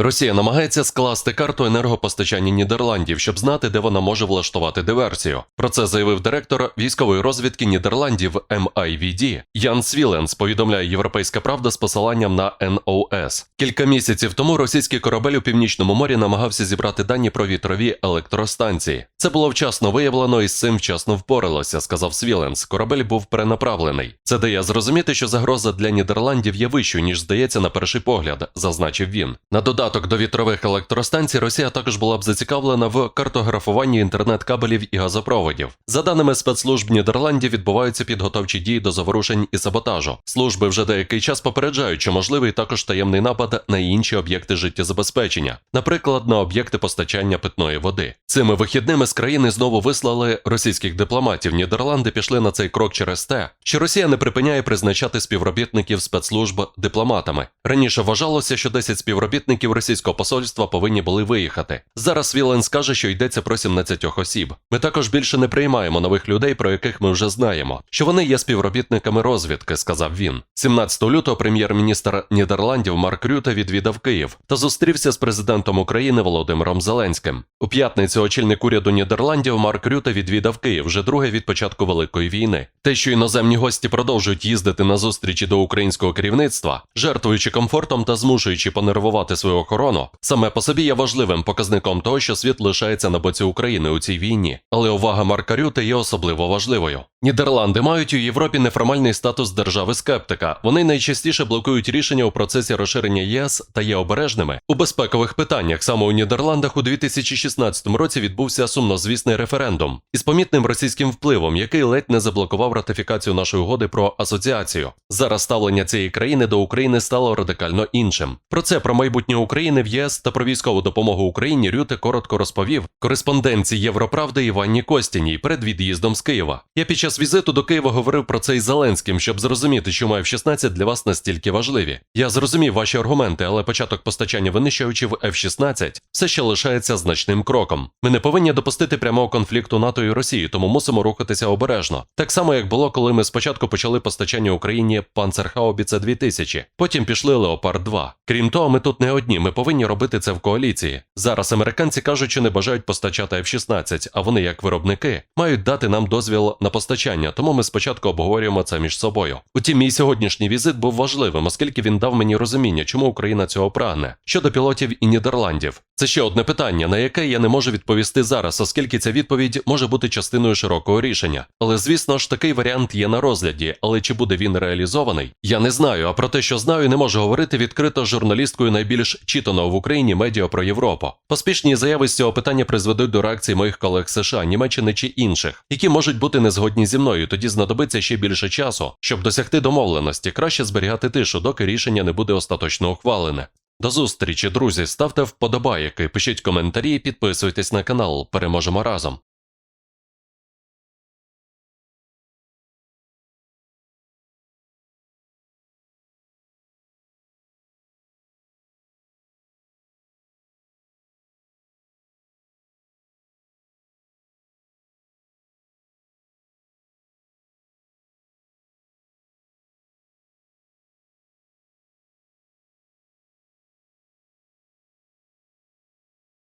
Росія намагається скласти карту енергопостачання Нідерландів, щоб знати, де вона може влаштувати диверсію. Про це заявив директор військової розвідки Нідерландів MIVD Ян Свіленс. Повідомляє Європейська Правда з посиланням на НОС. Кілька місяців тому російський корабель у північному морі намагався зібрати дані про вітрові електростанції. Це було вчасно виявлено і з цим вчасно впоралося, сказав Свіленс. Корабель був перенаправлений. Це дає зрозуміти, що загроза для Нідерландів є вищою, ніж здається на перший погляд, зазначив він. На додаток до вітрових електростанцій Росія також була б зацікавлена в картографуванні інтернет-кабелів і газопроводів. За даними спецслужб Нідерландів, відбуваються підготовчі дії до заворушень і саботажу. Служби вже деякий час попереджають, що можливий також таємний напад на інші об'єкти життєзабезпечення, наприклад, на об'єкти постачання питної води. Цими вихідними з країни знову вислали російських дипломатів. Нідерланди пішли на цей крок через те, що Росія не припиняє призначати співробітників спецслужб дипломатами. Раніше вважалося, що 10 співробітників російського посольства повинні були виїхати. Зараз Вілен скаже, що йдеться про 17 осіб. Ми також більше не приймаємо нових людей, про яких ми вже знаємо, що вони є співробітниками розвідки, сказав він. 17 лютого прем'єр-міністр Нідерландів Марк Рюте відвідав Київ та зустрівся з президентом України Володимиром Зеленським. У п'ятницю очільник уряду Нідерландів Марк Рюте відвідав Київ вже друге від початку Великої війни. Те, що іноземні гості продовжують їздити на зустрічі до українського керівництва, жертвуючи комфортом та змушуючи понервувати свою охорону, саме по собі є важливим показником того, що світ лишається на боці України у цій війні. Але увага Марка Рюте є особливо важливою. Нідерланди мають у Європі неформальний статус держави скептика. Вони найчастіше блокують рішення у процесі розширення єС та є обережними у безпекових питаннях. Саме у Нідерландах у 2016 році відбувся сумнозвісний референдум із помітним російським впливом, який ледь не заблокував ратифікацію нашої угоди про асоціацію. Зараз ставлення цієї країни до України стало радикально іншим. Про це про майбутнє України в ЄС та про військову допомогу Україні Рюте коротко розповів кореспонденці Європравди Іванні Костіній перед від'їздом з Києва. Я під час візиту до Києва говорив про це із Зеленським, щоб зрозуміти, чому F-16 для вас настільки важливі. Я зрозумів ваші аргументи, але початок постачання винищувачів F-16 все ще лишається значним кроком. Ми не повинні допустити прямого конфлікту НАТО і Росії, тому мусимо рухатися обережно. Так само, як було, коли ми спочатку почали постачання Україні Панцерхаубіце 2000, потім пішли Леопард 2. Крім того, ми тут не одні. Ми повинні робити це в коаліції. Зараз американці кажуть, що не бажають постачати F-16, а вони, як виробники, мають дати нам дозвіл на постачання, тому ми спочатку обговорюємо це між собою. Утім, мій сьогоднішній візит був важливим, оскільки він дав мені розуміння, чому Україна цього прагне. Щодо пілотів і Нідерландів, це ще одне питання, на яке я не можу відповісти зараз, оскільки ця відповідь може бути частиною широкого рішення. Але звісно ж, такий варіант є на розгляді, але чи буде він реалізований, я не знаю. А про те, що знаю, не можу говорити відкрито журналісткою найбільш читаного в Україні медіа про Європу. Поспішні заяви з цього питання призведуть до реакції моїх колег США, Німеччини чи інших, які можуть бути незгодні зі мною. Тоді знадобиться ще більше часу, щоб досягти домовленості. Краще зберігати тишу, доки рішення не буде остаточно ухвалене. До зустрічі, друзі. Ставте вподобайки, пишіть коментарі, підписуйтесь на канал. Переможемо разом.